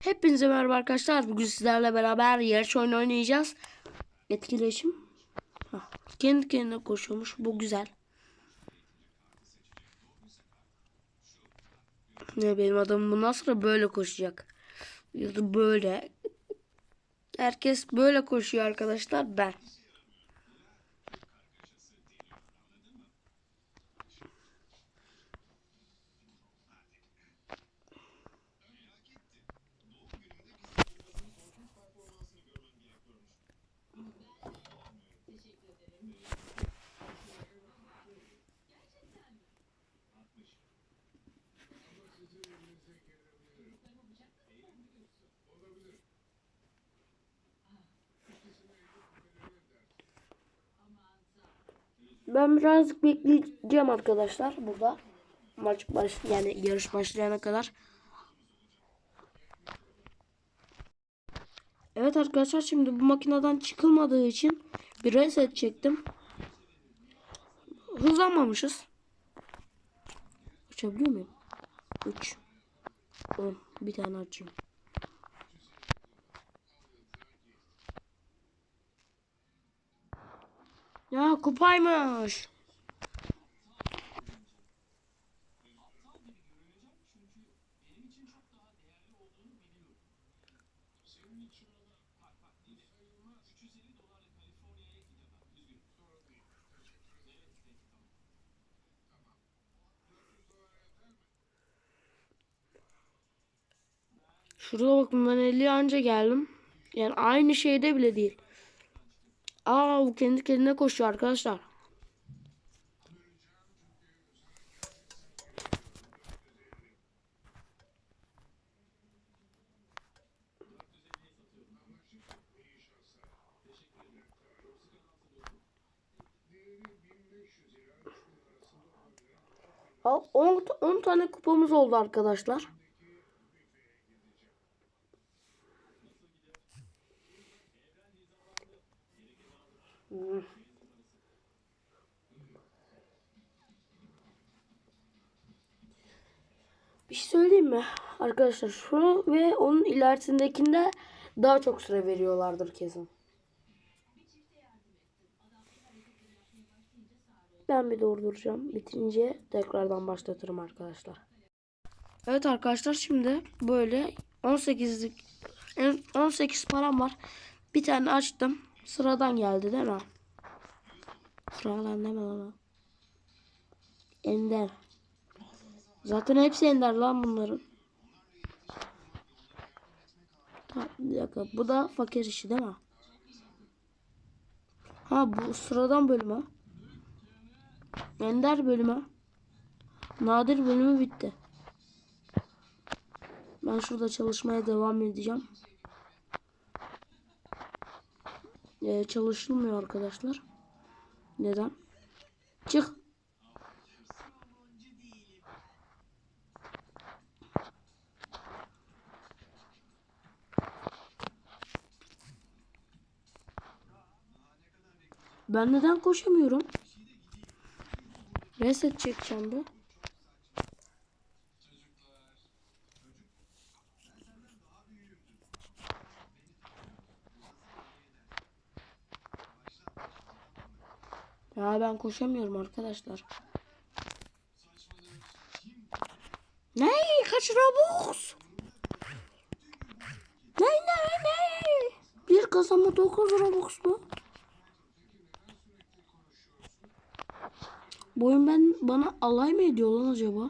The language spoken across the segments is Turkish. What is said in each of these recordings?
Hepinize merhaba arkadaşlar. Bugün sizlerle beraber yarış oyunu oynayacağız. Etkileşim. Hah, kendi kendine koşuyormuş. Bu güzel. Ne benim adamım bundan sonra böyle koşacak. Ya da böyle. Herkes böyle koşuyor arkadaşlar. Ben. Ben birazcık bekleyeceğim arkadaşlar burada. Maç baş yani yarış başlayana kadar. Evet arkadaşlar şimdi bu makineden çıkılmadığı için bir reset çektim. Hızlanmamışız. Uçabiliyor muyum? Uç. 10. Bir tane açıyorum. Ya kupaymış. Şurada bakın ben 50 anca geldim. Yani aynı şeyde bile değil. Aa bu kendi kendine koşuyor arkadaşlar. Al 10, 10 tane kupamız oldu arkadaşlar. Bir şey söyleyeyim mi? Arkadaşlar şu ve onun ilerisindekinde daha çok süre veriyorlardır kesin. Ben bir durduracağım. Bitince tekrardan başlatırım arkadaşlar. Evet arkadaşlar şimdi böyle 18'lik 18 param var. Bir tane açtım. Sıradan geldi değil mi? Sıradan lan. o. Ender. Zaten hepsi ender lan bunların. Ha, bir. Bu da fakir işi değil mi? Ha bu sıradan bölüm ha. Ender bölümü. Nadir bölümü bitti. Ben şurada çalışmaya devam edeceğim. Ee, çalışılmıyor arkadaşlar. Neden? Çık. Ben neden koşamıyorum? Reset çekeceğim bu. Ya ben koşamıyorum arkadaşlar. Ne? Kaç Robux? Ne ne ne? Bir kazanma 9 Robux mu? Bu oyun ben bana alay mı ediyor lan acaba?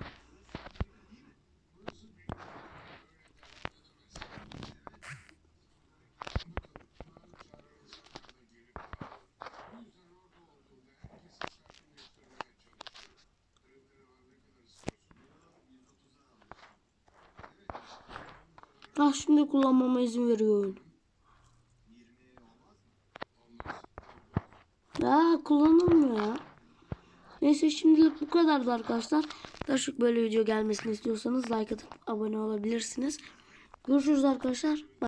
Ah şimdi kullanmama izin veriyor oyun. Ya kullanılmıyor ya. Neyse şimdilik bu kadardı arkadaşlar. Daha böyle video gelmesini istiyorsanız like atıp abone olabilirsiniz. Görüşürüz arkadaşlar.